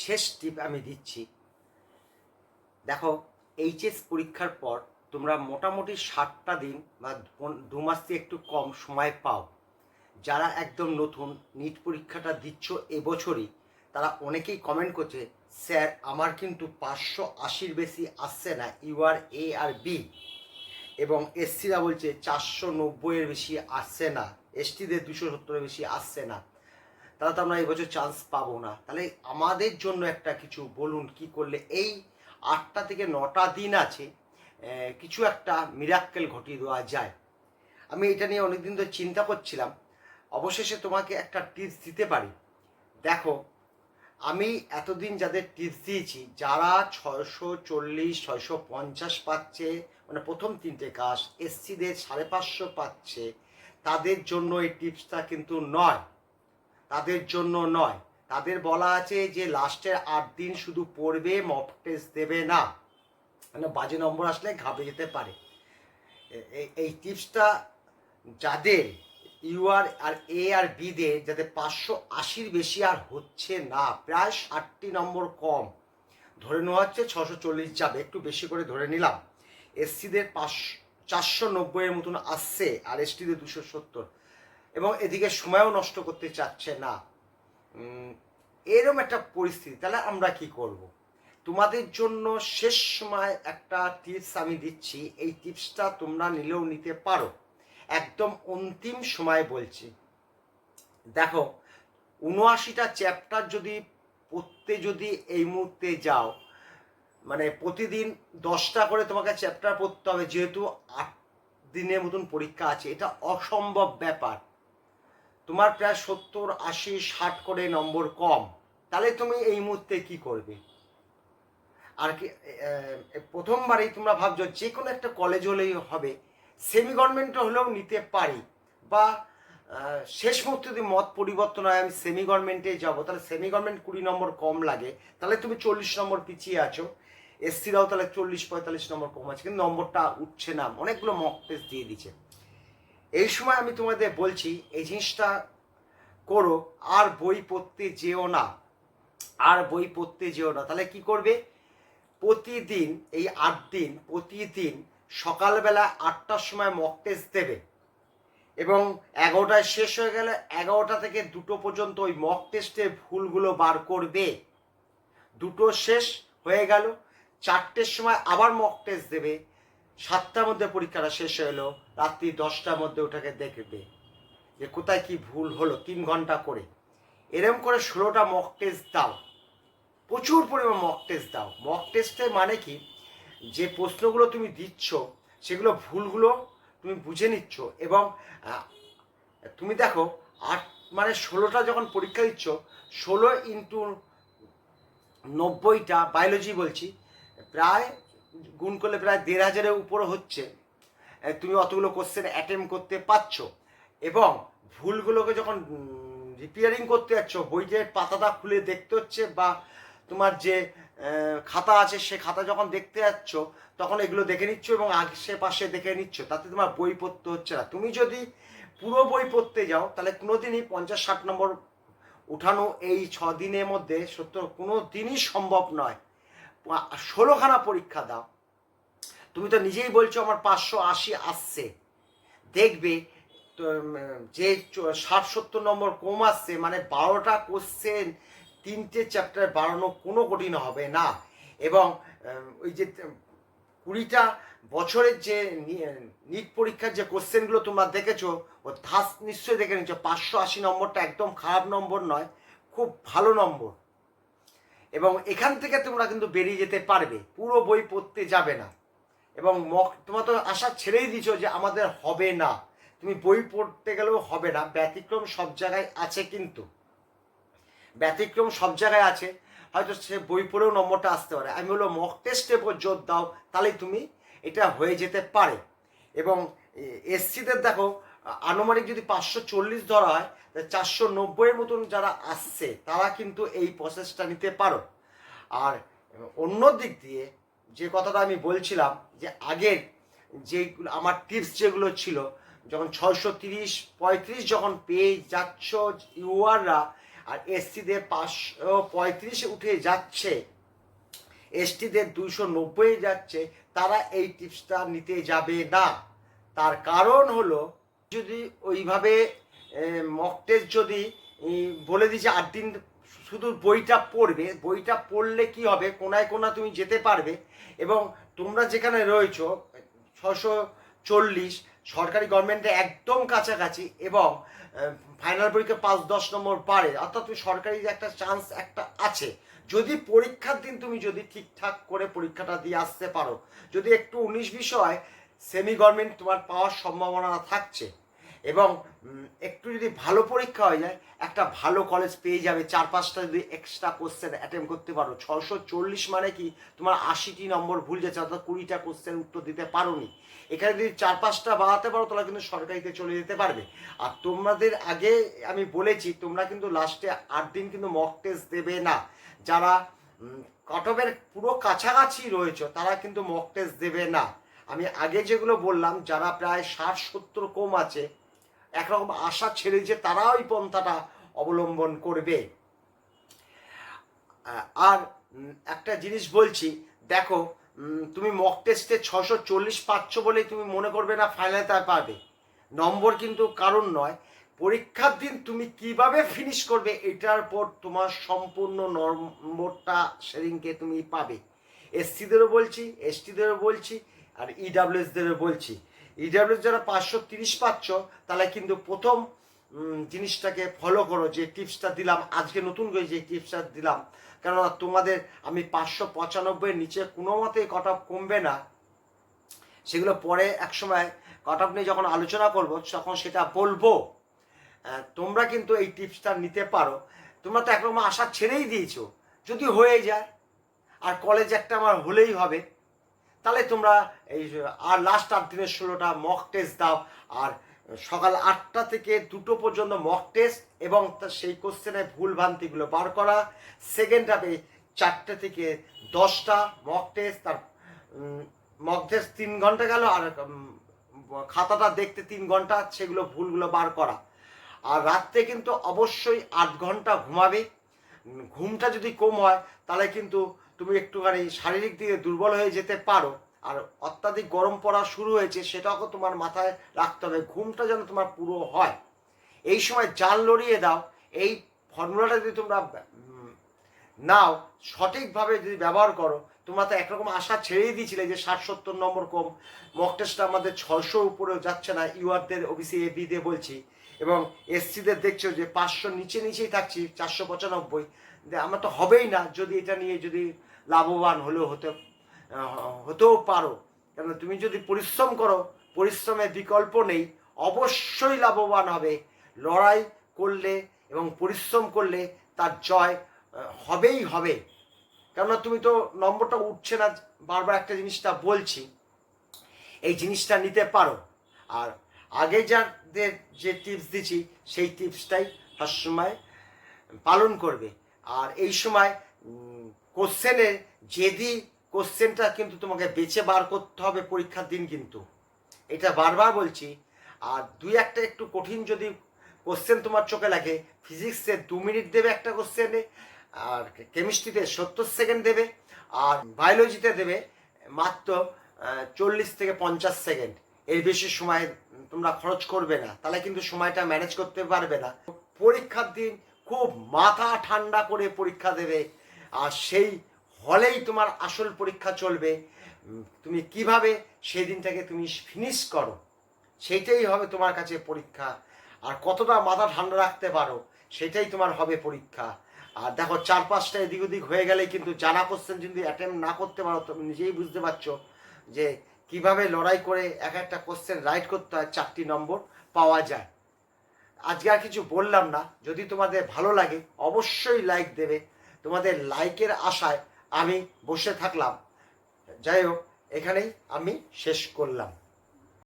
শেষ টিপ আমি দিচ্ছি। দেখো এইচএস পরীক্ষার পর তোমরা মোটামুটি সাতটা দিন বা দু মাস থেকে একটু কম সময় পাও। যারা একদম নতুন নিট পরীক্ষাটা দিচ্ছ এবছরই, তারা অনেকেই কমেন্ট করছে, স্যার, আমার কিন্তু পাঁচশো আশির বেশি আসছে না ইউআর এ আর বি এবং এসসিরা বলছে, চারশো নব্বইয়ের বেশি আসছে না এসটিদের দুশো সত্তরের বেশি আসছে না। তাহলে তো আমরা এবছর চান্স পাবো না। তাহলে আমাদের জন্য একটা কিছু বলুন, কি করলে এই আটটা থেকে নটা দিন আছে কিছু একটা মিরাক্কেল ঘটিয়ে দেওয়া যায়। আমি এটা নিয়ে অনেকদিন ধরে চিন্তা করছিলাম। অবশেষে তোমাকে একটা টিপস দিতে পারি। দেখো, আমি এতদিন যাদের টিপস দিয়েছি, যারা ছয়শো চল্লিশ, ছয়শো পঞ্চাশ পাচ্ছে মানে প্রথম তিনটে কাজ এসসিদের সাড়ে পাঁচশো পাচ্ছে, তাদের জন্য এই টিপসটা কিন্তু নয়। তাদের জন্য নয়। তাদের বলা আছে যে লাস্টের আট দিন শুধু পড়বে মক টেস্ট দেবে না। মানে বাজে নম্বর আসলে ঘাবড়ে যেতে পারে। এই টিপসটা যাদের ইউআর আর আর এ আর বি দের যাতে পাঁচশো আশির বেশি আর হচ্ছে না, প্রায় ষাটটি নম্বর কম। ধরে নেওয়া হচ্ছে ছশো চল্লিশ যাবে, একটু বেশি করে ধরে নিলাম। এসসিদের পাঁচশো চারশো নব্বইয়ের মতন আসছে, আর এসটিদের দুশো সত্তর। এবং এদিকে সময়ও নষ্ট করতে চাচ্ছে না। এরম একটা পরিস্থিতি, তাহলে আমরা কি করব? তোমাদের জন্য শেষ সময় একটা টিপস আমি দিচ্ছি। এই টিপসটা তোমরা নিলেও নিতে পারো। একদম অন্তিম সময় বলছি। দেখো উনআশিটা চ্যাপ্টার যদি পড়তে যদি এই মুহূর্তে যাও মানে প্রতিদিন দশটা করে তোমাকে চ্যাপ্টার পড়তে হবে, যেহেতু আট দিনের মতন পরীক্ষা আছে, এটা অসম্ভব ব্যাপার। তোমার প্রায় সত্তর, আশি, ষাট করে নম্বর কম। তাহলে তুমি এই মুহূর্তে কি করবে? আর কি প্রথমবারেই তোমরা ভাবছ যে কোনো একটা কলেজ হলেই হবে। সেমি গভর্নমেন্ট হলেও নিতে পারি। বা শেষ মুহূর্তে যদি মত পরিবর্তন হয়, আমি সেমি গভর্নমেন্টে যাব, তাহলে সেমি গভর্নমেন্ট কুড়ি নম্বর কম লাগে। তাহলে তুমি চল্লিশ নম্বর পিছিয়ে আছো। এসসিরাও তাহলে চল্লিশ, পঁয়তাল্লিশ নম্বর কম আছে, কিন্তু নম্বরটা উঠছে না। অনেকগুলো মক টেস্ট দিয়ে দিচ্ছে। এই সময় আমি তোমাদের বলছি, এই জিনিসটা করো, আর বই পড়তে যেও না। আর বই পড়তে যেও না। তাহলে কি করবে? প্রতিদিন, এই আট দিন, প্রতিদিন সকালবেলা আটটার সময় মক টেস্ট দেবে। এবং এগারোটায় শেষ হয়ে গেলে এগারোটা থেকে দুটো পর্যন্ত ওই মক টেস্টের ভুলগুলো বার করবে। দুটো শেষ হয়ে গেল, চারটের সময় আবার মক টেস্ট দেবে। সাতটার মধ্যে পরীক্ষাটা শেষ এলো, রাত্রি দশটার মধ্যে ওটাকে দেখবে। যে কোথায় কি ভুল হলো, তিন ঘণ্টা করে। এরম করে ষোলোটা মক টেস্ট দাও। প্রচুর পরিমাণ মক টেস্ট দাও। মক টেস্টের মানে কি? যে প্রশ্নগুলো তুমি দিচ্ছ, সেগুলো ভুলগুলো তুমি বুঝে নিচ্ছ এবং তুমি দেখো, আট মানে ষোলোটা যখন পরীক্ষা দিচ্ছ, ষোলো ইন্টু নব্বইটা বায়োলজি বলছি, প্রায় গুণ করলে প্রায় দেড় হাজারের উপরে হচ্ছে। তুমি অতগুলো কোশ্চেন অ্যাটেম্প করতে পারছ। এবং ভুলগুলোকে যখন রিপেয়ারিং করতে যাচ্ছ বইয়ের পাতাটা খুলে দেখতে হচ্ছে বা তোমার যে খাতা আছে, সে খাতা যখন দেখতে যাচ্ছ, তখন এগুলো দেখে নিচ্ছ এবং আশেপাশে দেখে নিচ্ছ। তাতে তোমার বই পড়তে হচ্ছে না। তুমি যদি পুরো বই পড়তে যাও, তাহলে কোনোদিনই পঞ্চাশ ষাট নম্বর উঠানো এই ছ দিনের মধ্যে সত্য কোনো দিনই সম্ভব নয়। ষোলোখানা পরীক্ষা দাও। তুমি তো নিজেই বলছো আমার পাঁচশো আশি আসছে। দেখবে যে ষাট সত্তর নম্বর কম আসছে মানে বারোটা কোশ্চেন তিনটে চ্যাপ্টার বাড়ানো কোনো কঠিন হবে না। এবং ওই যে কুড়িটা বছরের যে নিট পরীক্ষার যে কোশ্চেনগুলো তোমরা দেখেছ, ও ধাস নিশ্চয়ই দেখে নিচ্ছ পাঁচশো আশি নম্বরটা একদম খারাপ নম্বর নয়, খুব ভালো নম্বর। এবং এখান থেকে তোমরা কিন্তু বেরিয়ে যেতে পারবে। পুরো বই পড়তে যাবে না। এবং মক তোমরা তো আশা ছেড়েই দিছো যে আমাদের হবে না। তুমি বই পড়তে গেলেও হবে না। ব্যতিক্রম সব জায়গায় আছে কিন্তু। ব্যতিক্রম সব জায়গায় আছে। হয়তো সে বই পড়েও নম্বরটা আসতে পারে। আমি বলব মক টেস্টে উপর জোর দাও। তাহলে তুমি এটা হয়ে যেতে পারে। এবং এসসিদের দেখো আনুমানিক যদি পাঁচশো চল্লিশ ধরা হয় চারশো নব্বইয়ের মতন যারা আসছে, তারা কিন্তু এই প্রসেসটা নিতে পারো। আর অন্য দিক দিয়ে যে কথাটা আমি বলছিলাম, যে আগের যেগুলো, আমার টিপস যেগুলো ছিল, যখন ছয়শো তিরিশ, পঁয়ত্রিশ যখন পেয়ে যাচ্ছ ইউআররা, আর এসসিদের পাঁচশো পঁয়ত্রিশে উঠে যাচ্ছে, এসটিদের দুইশো নব্বই যাচ্ছে, তারা এই টিপসটা নিতে যাবে না। তার কারণ হলো যদি ওইভাবে মক যদি বলে দিচ্ছে আট দিন শুধু বইটা পড়বে, বইটা পড়লে কি হবে? কোনায় কোনা তুমি যেতে পারবে এবং তোমরা যেখানে রয়েছো, ছশো চল্লিশ সরকারি গভর্নমেন্টে একদম কাছাকাছি এবং ফাইনাল পরীক্ষা পাঁচ দশ নম্বর পারে অর্থাৎ তুমি সরকারি একটা চান্স একটা আছে, যদি পরীক্ষার দিন তুমি যদি ঠিকঠাক করে পরীক্ষাটা দিয়ে আসতে পারো, যদি একটু উনিশ বিষয় সেমি গভর্নমেন্ট তোমার পাওয়ার সম্ভাবনা থাকছে এবং একটু যদি ভালো পরীক্ষা হয়ে যায়, একটা ভালো কলেজ পেয়ে যাবে, চার পাঁচটা যদি এক্সট্রা কোশ্চেন অ্যাটেম্প করতে পারো। ছশো চল্লিশ মানে কি? তোমার আশিটি নম্বর ভুল যাচ্ছে, অর্থাৎ কুড়িটা কোশ্চেন উত্তর দিতে পারো পারোনি। এখানে যদি চার পাঁচটা বাড়াতে পারো, তাহলে কিন্তু সরকারিতে চলে যেতে পারবে। আর তোমাদের আগে আমি বলেছি, তোমরা কিন্তু লাস্টে আট দিন কিন্তু মক টেস্ট দেবে না। যারা কটবের পুরো কাছাকাছি রয়েছে, তারা কিন্তু মক টেস্ট দেবে না। আমি আগে যেগুলো বললাম, যারা প্রায় ষাট, সত্তর কম আছে, একরকম আশা ছেড়ে যে তারা ওই পন্থাটা অবলম্বন করবে। আর একটা জিনিস বলছি, দেখো তুমি মক টেস্টে ছশো চল্লিশ পাচ্ছ বলেই তুমি মনে করবে না ফাইনালে তার পাবে। নম্বর কিন্তু কারণ নয়, পরীক্ষার দিন তুমি কীভাবে ফিনিশ করবে এটার পর তোমার সম্পূর্ণ নম্বরটা সেদিনকে তুমি পাবে। এসসিদেরও বলছি, এসটিদেরও বলছি আর ইডাব্লিউএস দেবে বলছি। ইডাব্লিউএস যারা পাঁচশো তিরিশ পাচ্ছ, তাহলে কিন্তু প্রথম জিনিসটাকে ফলো করো, যে টিপসটা দিলাম, আজকে নতুন করে যে টিপসটা দিলাম। কেননা তোমাদের, আমি পাঁচশো পঁচানব্বইয়ের নিচে কোনো মতেই কট কমবে না। সেগুলো পরে একসময় কট অফ নিয়ে যখন আলোচনা করব, তখন সেটা বলব। তোমরা কিন্তু এই টিপসটা নিতে পারো। তোমরা তো একরকম আশা ছেড়েই দিয়েছ। যদি হয়ে যায়, আর কলেজ একটা আমার হলেই হবে। তাহলে তোমরা এই আর লাস্ট আট দিনের ষোলোটা মক টেস্ট দাও। আর সকাল আটটা থেকে দুটো পর্যন্ত মক টেস্ট এবং সেই কোশ্চেনের ভুল ভ্রান্তিগুলো বার করা। সেকেন্ড হাফে চারটে থেকে দশটা মক টেস্ট তার মক টেস্ট তিন ঘণ্টা গেল আর খাতাটা দেখতে তিন ঘণ্টা, সেগুলো ভুলগুলো বার করা। আর রাত্রে কিন্তু অবশ্যই আট ঘণ্টা ঘুমাবে। ঘুমটা যদি কম হয়, তাহলে কিন্তু তুমি একটুখানি শারীরিক দিকে দুর্বল হয়ে যেতে পারো, আর অত্যাধিক গরম পড়া শুরু হয়েছে সেটাও তোমার মাথায় রাখতে হবে, ঘুমটা যেন তোমার পুরো হয়। এই সময় জাল লড়িয়ে দাও, এই ফর্মুলাটা যদি তোমরা নাও, সঠিকভাবে যদি ব্যবহার করো, তোমরা তো একরকম আশা ছেড়েই দিয়েছিলে যে ষাট সত্তর নম্বর কম মক টেস্টটা আমাদের ছশো উপরেও যাচ্ছে না, ইউআরদের ওবিসি এ বি দিয়ে বলছি, এবং এসসিদের দেখছ যে পাঁচশো নিচে নিচেই থাকছি, চারশো পঁচানব্বই। আমার তো হবেই না, যদি এটা নিয়ে যদি লাভবান হলেও হতে হতেও পারো। কেন তুমি যদি পরিশ্রম করো পরিশ্রমের বিকল্প নেই, অবশ্যই লাভবান হবে। লড়াই করলে এবং পরিশ্রম করলে তার জয় হবেই হবে। কেননা তুমি তো নম্বরটা উঠছে না, বারবার একটা জিনিসটা বলছি। এই জিনিসটা নিতে পারো। আর আগে যাদের যে টিপস দিচ্ছি সেই টিপসটাই সবসময় পালন করবে। আর এই সময় কোশ্চেনের যেদি কোশ্চেনটা কিন্তু তোমাকে বেছে বার করতে হবে পরীক্ষার দিন কিন্তু। এটা বারবার বলছি। আর দুই একটা একটু কঠিন যদি কোশ্চেন তোমার চোখে লাগে ফিজিক্সে দু মিনিট দেবে একটা কোশ্চেনে আর কেমিস্ট্রিতে সত্তর সেকেন্ড দেবে, আর বায়োলজিতে দেবে মাত্র চল্লিশ থেকে পঞ্চাশ সেকেন্ড এর বেশি সময় তোমরা খরচ করবে না। তাহলে কিন্তু সময়টা ম্যানেজ করতে পারবে না। পরীক্ষার দিন খুব মাথা ঠান্ডা করে পরীক্ষা দেবে। আর সেই হলেই তোমার আসল পরীক্ষা চলবে। তুমি কীভাবে সেই দিনটাকে তুমি ফিনিশ করো, সেইটাই হবে তোমার কাছে পরীক্ষা। আর কতটা মাথা ঠান্ডা রাখতে পারো, সেটাই তোমার হবে পরীক্ষা। আর দেখো চার পাঁচটা এদিক ওদিক হয়ে গেলে কিন্তু জানা কোশ্চেন যদি অ্যাটেম্প না করতে পারো, তুমি নিজেই বুঝতে পারছ যে কীভাবে লড়াই করে এক একটা কোশ্চেন রাইট করতে হয়, চারটি নম্বর পাওয়া যায়। আজকে আর কিছু বললাম না। যদি তোমাদের ভালো লাগে, অবশ্যই লাইক দেবে। তোমাদের লাইকের আশায় আমি বসে থাকলাম। যাই হোক এখানেই আমি শেষ করলাম।